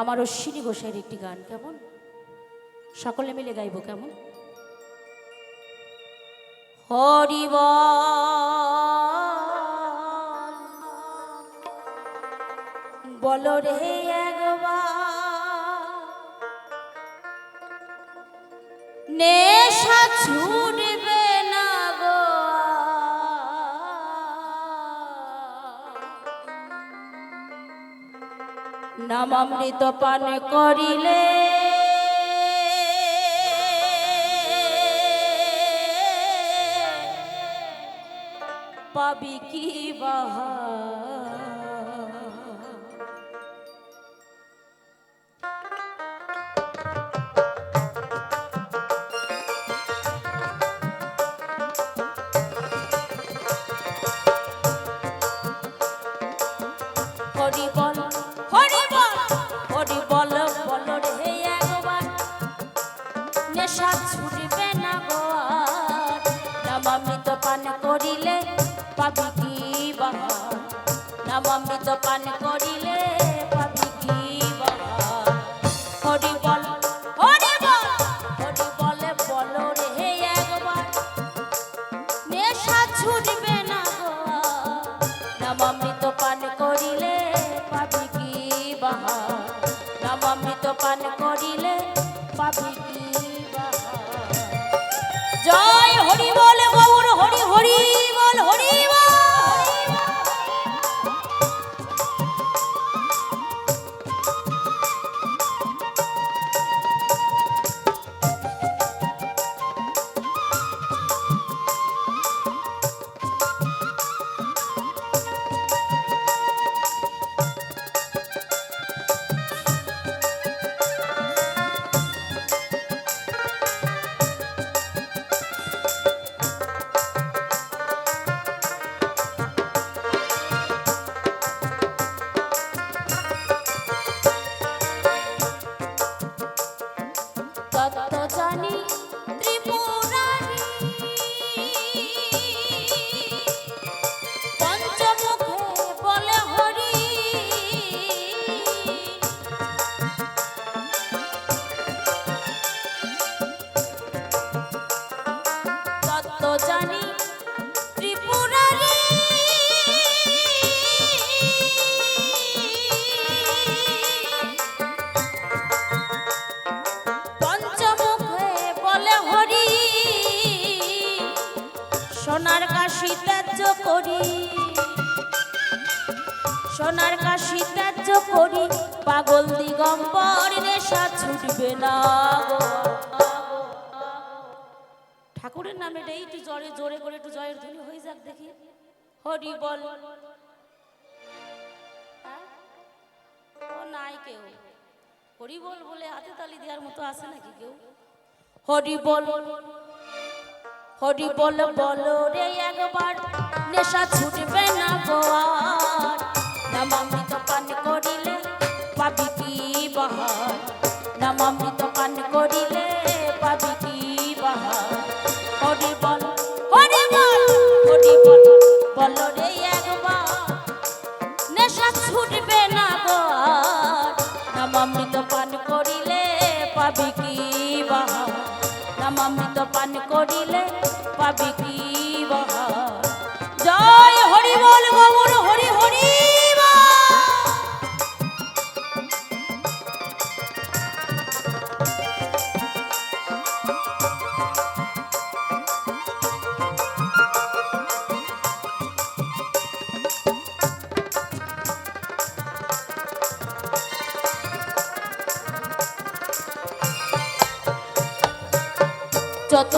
আমার অশ্বিনী গোসাইয়ের একটি গান, কেমন? সকলে মিলে গাইব, কেমন? হরিব বলো। রে একবার। নেশা নামামৃত পান করিলে। পাবি কি বাহা নামামৃত পান করিলে কাশি করি। সোনার কাশি ত্যায্য করি, পাগল দিগম্বর নেশা ছুটবে না ঠাকুরের নামে রে একটু জোরে জোরে করে একটু জয়ের ধ্বনি হয়ে যাক দেখি। হরি বল। হ্যাঁ? ও নাই কেউ। হরি বল বলে হাতে তালি দেওয়ার মতো আছে নাকি কেউ? হরি বল। হরি বল, বলো রে একবার। নেশা ছুটবে না গোয়ার। নামামৃত পান করিলে পাবি কি বাহার? নামামৃত পান করিলে পাবি কি বাহার? হরি বল হরি বল হরি বল, বলো রে একবার। নেশা ছুটবে না গো আর নামামৃত পান করিলে পাবি কি বাহার? নামামৃত পান করিলে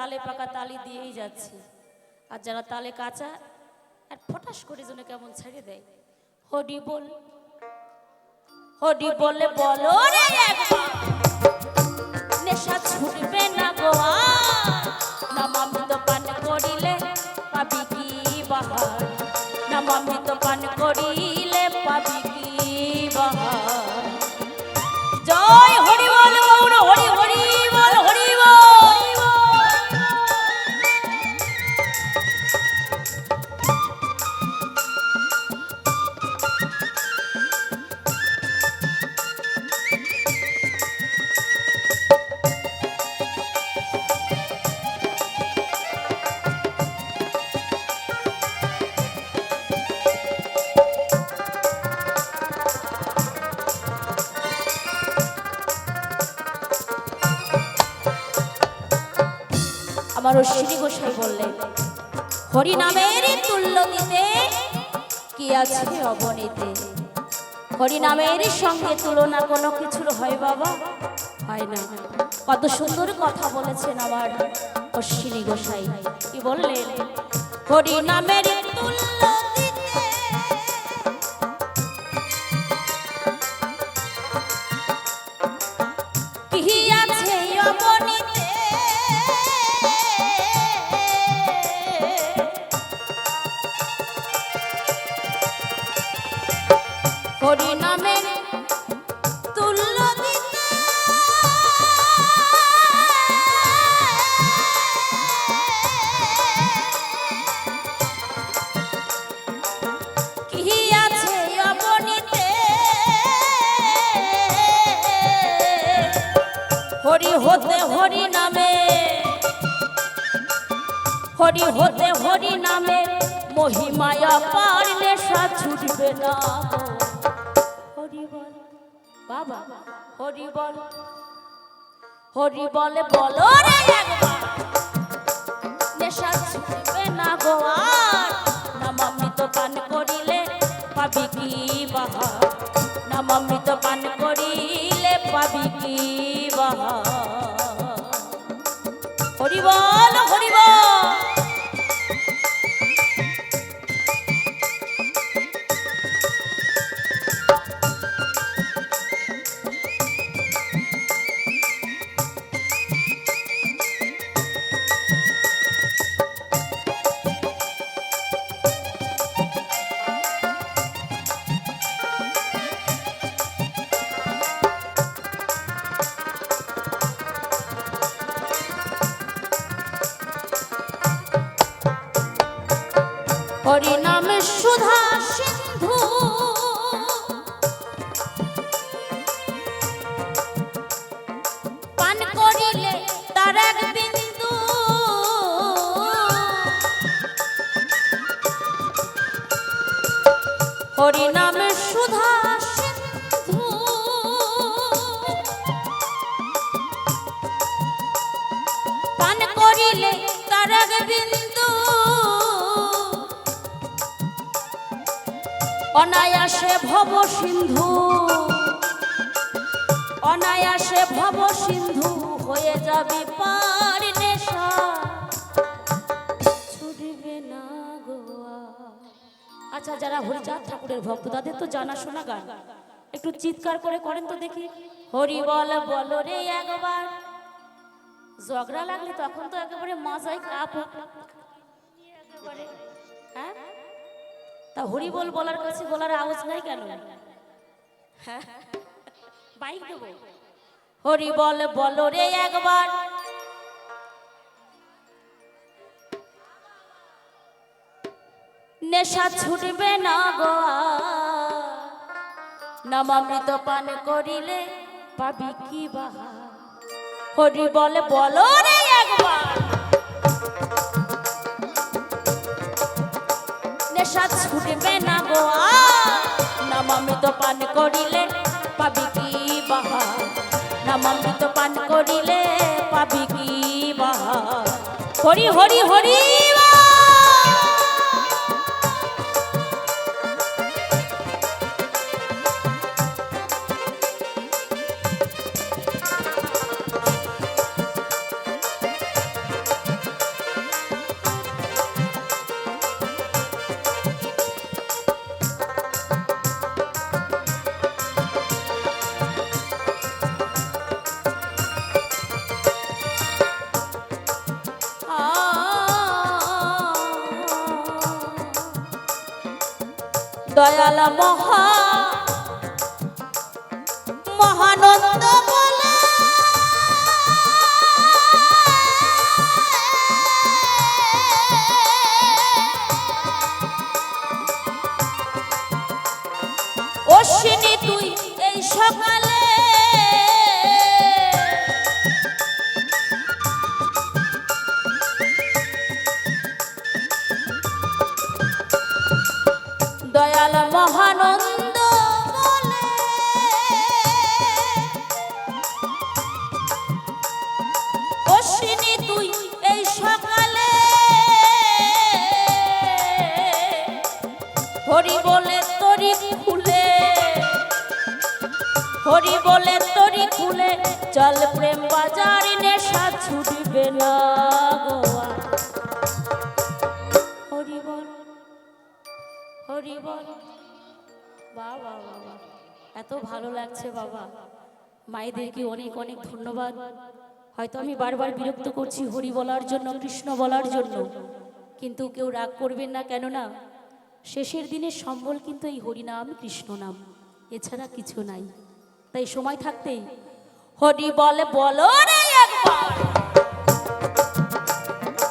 তালে পাকা তালি দিয়েই যাচ্ছে। আর যারা তালে কাঁচা আর ফটাস করে যেন কেমন ছেড়ে দেয়। হরি বল হরি বলে বলো রে একবার। নেশা ছুটবে না গো আর। নামামৃত পান করিলে পাবি কি বাহার। নামামৃত পান করিলে পাবি কি বাহার। আমার অশ্বিনী গোসাই বললেন হরিনামের তুল্য দিতে কি আছে অবনীতে? হরিনামের সঙ্গে তুলনা কোনো কিছুর হয় বাবা? হয় না। কত সুন্দর কথা বলেছেন আমার অশ্বিনী গোসাই। কি বললেন হরিনামের তুল্য হরি নামের তুল্য দিতে। কি হরি নামে হতে হরি নামে মহিমায়া পারলে সা ছুটবে না। বাবা, হরি বল। হরি বলে, বলো রে একবার। নেশা ছুটবে না গো আর। নামামৃত পান করিলে পাবি কি বাবা নামামৃত পান হরি নামে সুধা সিন্ধু। পান করিলে তার এক বিন্দু। অনায়াসে ভব সিন্ধু। অনায়াসে ভব সিন্ধু হয়ে যাবে পার আচ্ছা যারা হরিচাঁদ ঠাকুরের ভক্ত, তাদের তো জানাশোনা গান। একটু চিৎকার করে করেন তো দেখি। হরি বল বল রে একবার। ঝগড়া লাগলে তখন তো একেবারে মাজাই কাপ। হ্যাঁ? তা হরি বল বলার কাছে বলার আওয়াজ নাই কেন? হ্যাঁ? বাইক দেবো। হরি বল, বলো রে একবার। নেশা ছুটবে না গো নমামৃত পান করিলে পাবি কি বাহা? হরি বল, বলো রে একবার। নেশা ছুটবে না গো নমামৃত পান করিলে পাবি কি বাহা? নমামৃত পান করিলে পাবি কি বাহা? হরি হরি হরি দয়াল মহা মহানন্দ বলে। অশ্বিনী তুই এই সকালে হরি বলে তরি খুলে, চল প্রেম বাজার নেশা ছুটবে না গোয়া হরি বল হরি বল বাবা বাবা, এত ভালো লাগছে বাবা। মায়েদেরকে অনেক অনেক ধন্যবাদ। হয়তো আমি বারবার বিরক্ত করছি হরি বলার জন্য, কৃষ্ণ বলার জন্য। কিন্তু কেউ রাগ করবেন না, কেননা শেষের দিনের সম্বল কিন্তু এই হরিনাম কৃষ্ণ নাম। এছাড়া কিছু নাই। তাই সময় থাকতেই হরি বলে, বলো রে একবার।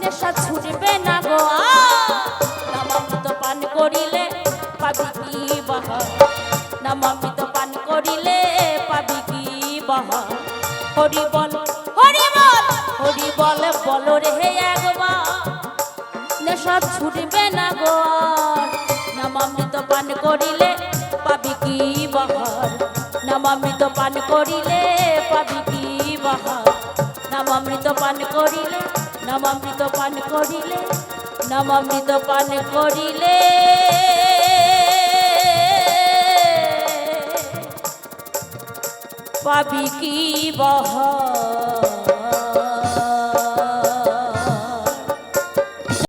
নেশা ছুটবে না গো নামামৃত পান করিলে পাবি কি বাহার নামামৃত পান করিলে পাবি কি বাহার হরি বল হরি বল হরি বল, বলো রে একবার। নেশা ছুটবে না গো নামামৃত পান করিলে পাবি কি বাহার নামামৃত পান করিলে পাবি কি বাহা? নামামৃত পান করিলে, নামামৃত পান করিলে, নামামৃত পান করিলে। পাবি কি বাহার